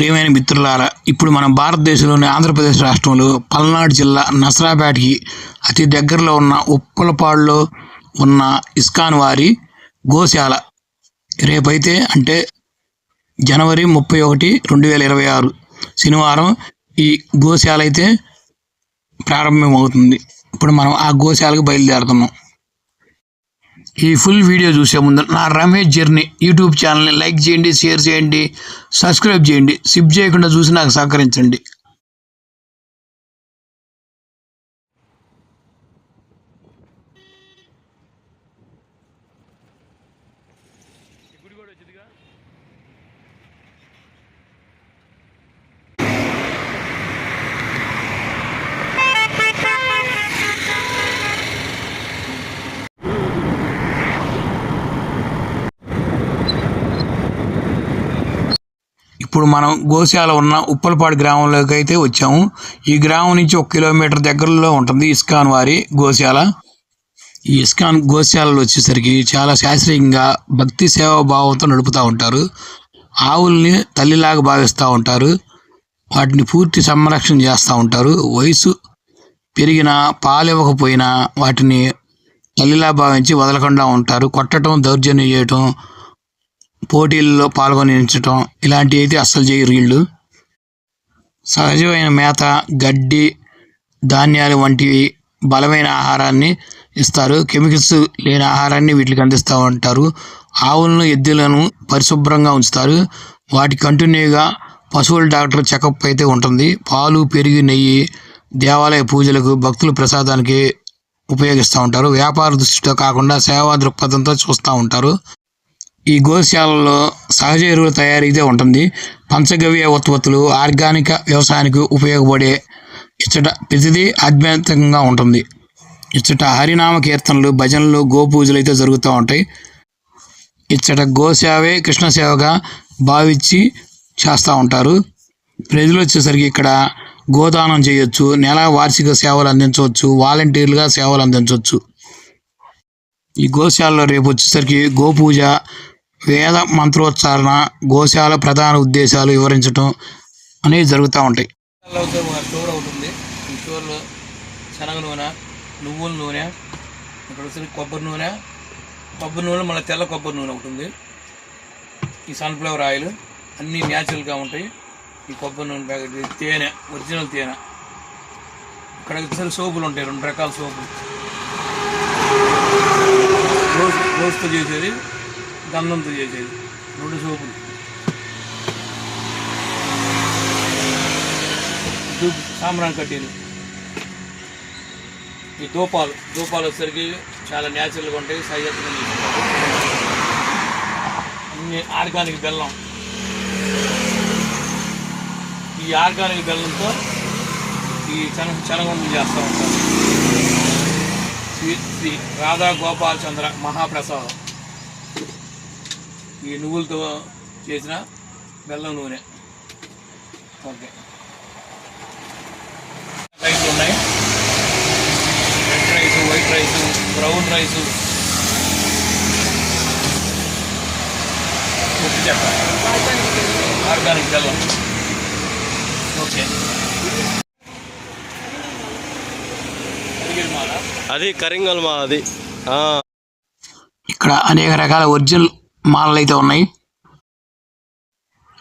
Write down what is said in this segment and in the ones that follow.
ప్రియమైన మిత్రులారా ఇప్పుడు మన భారతదేశంలోని ఆంధ్రప్రదేశ్ రాష్ట్రంలో పల్నాడు జిల్లా నసరాపేటకి అతి దగ్గరలో ఉన్న ఉప్పలపాడులో ఉన్న ఇస్కాన్ వారి గోశాల. రేపైతే అంటే జనవరి ముప్పై ఒకటి రెండు వేల ఇరవై ఆరు శనివారం ఈ గోశాల అయితే ప్రారంభమవుతుంది. ఇప్పుడు మనం ఆ గోశాలకు బయలుదేరుతున్నాం. ఈ ఫుల్ వీడియో చూసే ముందు నా రమేష్ జర్నీ యూట్యూబ్ ఛానల్ని లైక్ చేయండి షేర్ చేయండి సబ్స్క్రైబ్ చేయండి. సిప్ చేయకుండా చూసి నాకు సహకరించండి. ఇప్పుడు మనం గోశాల ఉన్న ఉప్పలపాడు గ్రామంలోకి అయితే వచ్చాము. ఈ గ్రామం నుంచి ఒక కిలోమీటర్ దగ్గరలో ఉంటుంది ఇస్కాన్ వారి గోశాల. ఈ ఇస్కాన్ గోశాలలో వచ్చేసరికి చాలా శాస్త్రీయంగా భక్తి సేవా భావంతో నడుపుతూ ఉంటారు. ఆవుల్ని తల్లిలాగా భావిస్తూ ఉంటారు. వాటిని పూర్తి సంరక్షణ చేస్తూ ఉంటారు. వయసు పెరిగినా పాలు ఇవ్వకపోయినా వాటిని తల్లిలా భావించి వదలకుండా ఉంటారు. కొట్టడం దౌర్జన్యం చేయటం పోటీల్లో పాల్గొనించటం ఇలాంటివి అయితే అస్సలు చేయరు వీళ్ళు. సహజమైన మేత గడ్డి ధాన్యాలు వంటివి బలమైన ఆహారాన్ని ఇస్తారు. కెమికల్స్ లేని ఆహారాన్ని వీటికి అందిస్తూ ఉంటారు. ఆవులను ఎద్దులను పరిశుభ్రంగా ఉంచుతారు. వాటి కంటిన్యూగా పశువుల డాక్టర్ చెకప్ అయితే ఉంటుంది. పాలు పెరిగి నెయ్యి దేవాలయ పూజలకు భక్తుల ప్రసాదానికి ఉపయోగిస్తూ ఉంటారు. వ్యాపార దృష్టితో కాకుండా సేవా దృక్పథంతో చూస్తూ ఉంటారు. ఈ గోశాలలో సహజ ఎరువుల తయారీదే ఉంటుంది. పంచగవ్య ఉత్పత్తులు ఆర్గానిక వ్యవసాయానికి ఉపయోగపడే ఇచ్చట ప్రతిదీ ఆధ్యాత్మికంగా ఉంటుంది. ఇచ్చట హరినామ కీర్తనలు భజనలు గోపూజలు అయితే జరుగుతూ ఉంటాయి. ఇచ్చట గోసేవే కృష్ణ సేవగా భావించి చేస్తూ ఉంటారు. ప్రజలు వచ్చేసరికి ఇక్కడ గోదానం చేయొచ్చు నెల వార్షిక సేవలు అందించవచ్చు వాలంటీర్లుగా సేవలు అందించవచ్చు. ఈ గోశాలలో రేపు వచ్చేసరికి గోపూజ వేద మంత్రోచ్చారణ గోశాల ప్రధాన ఉద్దేశాలు వివరించడం అనేవి జరుగుతూ ఉంటాయి. స్టోర్ అవుతుంది ఈ స్టోర్లో శనగ నూనె నువ్వుల నూనె ఇక్కడ వచ్చేసరికి కొబ్బరి నూనె కొబ్బరి నూనె మళ్ళీ తెల్ల కొబ్బరి నూనె ఒకటి ఈ సన్ఫ్లవర్ ఆయిల్ అన్నీ న్యాచురల్గా ఉంటాయి. ఈ కొబ్బరి నూనె ప్యాకెట్ తేనె ఒరిజినల్ తేనె. ఇక్కడ సోపులు ఉంటాయి రెండు రకాల సోపులు. రోజ్ రోజ్తో చేసేది గంధంతో చేసేది రెండు సోపులు. ధూప్ సాంబ్రాన్ కట్టింది. ఈ దూపాలు దూపాలు వచ్చేసరికి చాలా న్యాచురల్గా ఉంటాయి సహజంగా తీసుకుంటారు అన్ని ఆర్గానిక్ బెల్లం. ఈ ఆర్గానిక్ బెల్లంతో ఈ చెన చెనగొండలు చేస్తూ ఉంటారు. శ్రీ శ్రీ రాధా గోపాల్ చంద్ర మహాప్రసాదం. ఈ నువ్వులతో చేసిన బెల్లం నూనె. ఓకే. రైస్ ఉన్నాయి red rice white rice brown rice ఉప్పు ఆర్గానిక్ బెల్లం ఓకే అది కరింగల్ మాల అది. ఇక్కడ అనేక రకాల ఒరిజినల్ మాలలు అయితే ఉన్నాయి.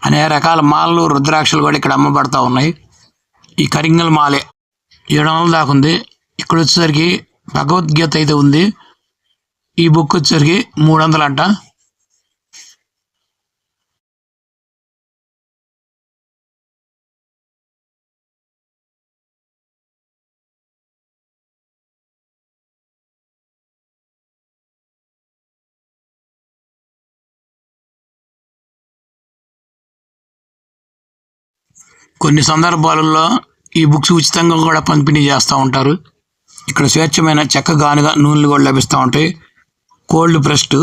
అనేక రకాల మాలలు రుద్రాక్షలు కూడా ఇక్కడ అమ్మబడతా ఉన్నాయి. ఈ కరింగల్ మాలే. ఏడు వందల దాకా ఉంది. ఇక్కడ వచ్చేసరికి భగవద్గీత అయితే ఉంది. ఈ బుక్ వచ్చేసరికి మూడు వందలు అంట. కొన్ని సందర్భాలలో ఈ బుక్స్ ఉచితంగా కూడా పంపిణీ చేస్తూ ఉంటారు. ఇక్కడ స్వేచ్ఛమైన చెక్క గానుగా నూనెలు కూడా లభిస్తూ ఉంటాయి. కోల్డ్ ప్రెస్ట్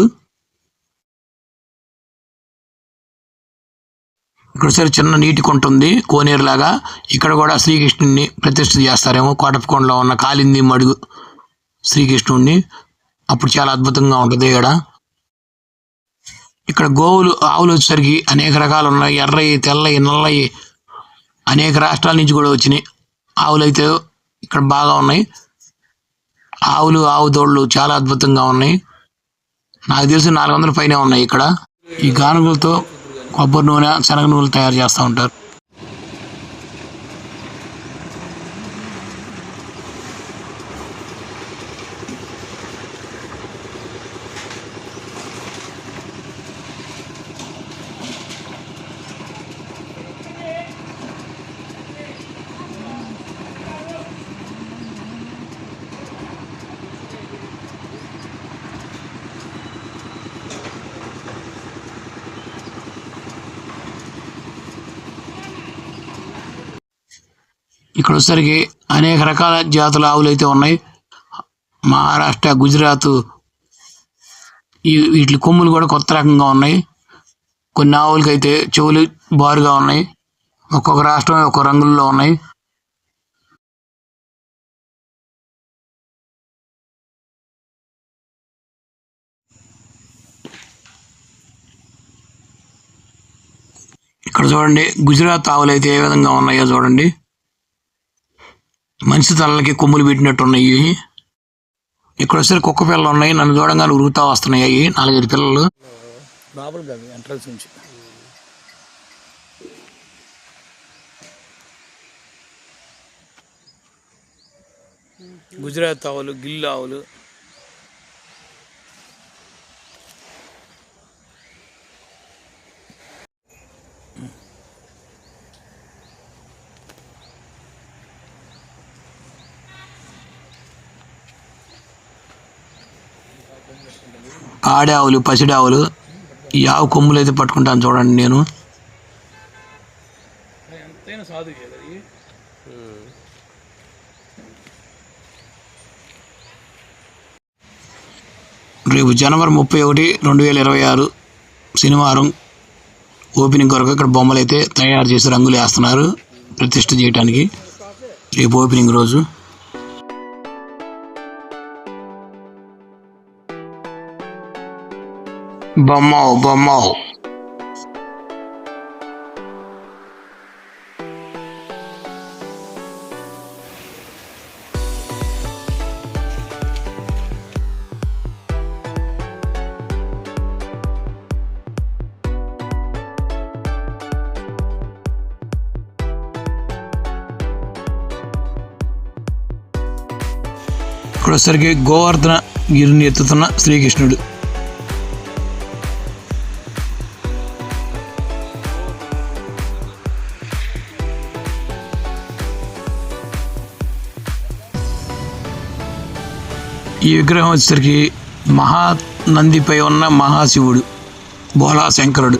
ఇక్కడ సరే చిన్న నీటి కొంట ఉంది కోనేరు లాగా. ఇక్కడ కూడా శ్రీకృష్ణుడిని ప్రతిష్ఠ చేస్తారేమో. కోటపకొండలో ఉన్న కాలింది మడుగు శ్రీకృష్ణుడిని అప్పుడు చాలా అద్భుతంగా ఉంటుంది ఇక్కడ. ఇక్కడ గోవులు ఆవులు వచ్చేసరికి అనేక రకాలు ఉన్నాయి. ఎర్రయి తెల్లయి నల్లయి అనేక రాష్ట్రాల నుంచి కూడా వచ్చినాయి. ఆవులు అయితే ఇక్కడ బాగా ఉన్నాయి. ఆవులు ఆవు దోళ్ళు చాలా అద్భుతంగా ఉన్నాయి. నాకు తెలిసి నాలుగు వందల పైన ఉన్నాయి ఇక్కడ. ఈ గానుగులతో కొబ్బరి నూనె శనగ నూనెలు తయారు చేస్తూ ఉంటారు. ఇక్కడ వచ్చేసరికి అనేక రకాల జాతుల ఆవులు అయితే ఉన్నాయి. మహారాష్ట్ర గుజరాత్ వీటి కొమ్ములు కూడా కొత్త రకంగా ఉన్నాయి. కొన్ని ఆవులకి అయితే చెవులు బారుగా ఉన్నాయి. ఒక్కొక్క రాష్ట్రం ఒక్కొక్క రంగుల్లో ఉన్నాయి. ఇక్కడ చూడండి గుజరాత్ ఆవులు అయితే ఏ విధంగా ఉన్నాయో చూడండి. మనిషి తలలకి కొమ్ములు పెట్టినట్టున్నాయి. ఇక్కడ వచ్చే కుక్క పిల్లలు ఉన్నాయి. నన్ను చూడంగానే ఉరుగుతా వస్తున్నాయి. నాలుగైదు పిల్లలు. ఎంట్రన్స్ నుంచి. గుజరాత్ ఆవులు గిల్లు ఆవులు. ఆడే ఆవులు యావు ఈ ఆవు కొమ్ములు అయితే పట్టుకుంటాను చూడండి నేను. రేపు జనవరి ముప్పై ఒకటి రెండు వేల ఇరవై ఆరు శనివారం ఓపెనింగ్ కొరకు ఇక్కడ బొమ్మలు అయితే తయారు చేసి రంగులు వేస్తున్నారు. ప్రతిష్ట చేయడానికి రేపు ఓపెనింగ్ రోజు. బొమ్మ బొమ్మ ఇక్కడ వచ్చేసరికి గోవర్ధన గిరిని ఎత్తుతున్న శ్రీకృష్ణుడు ఈ విగ్రహం వచ్చేసరికి మహానందిపై ఉన్న మహాశివుడు బోలా శంకరుడు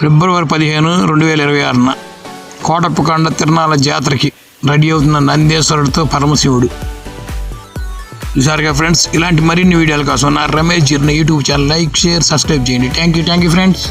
ఫిబ్రవరి పదిహేను రెండు వేల ఇరవై ఆరున కోటప్పకొండ తిరునాల జాతరకి రెడీ అవుతున్న నందేశ్వరుడితో పరమశివుడు. చూసారుగా ఫ్రెండ్స్ ఇలాంటి మరిన్ని వీడియోల కోసం నా Ramesh journey YouTube channel like share subscribe చేయండి. Thank you thank you friends.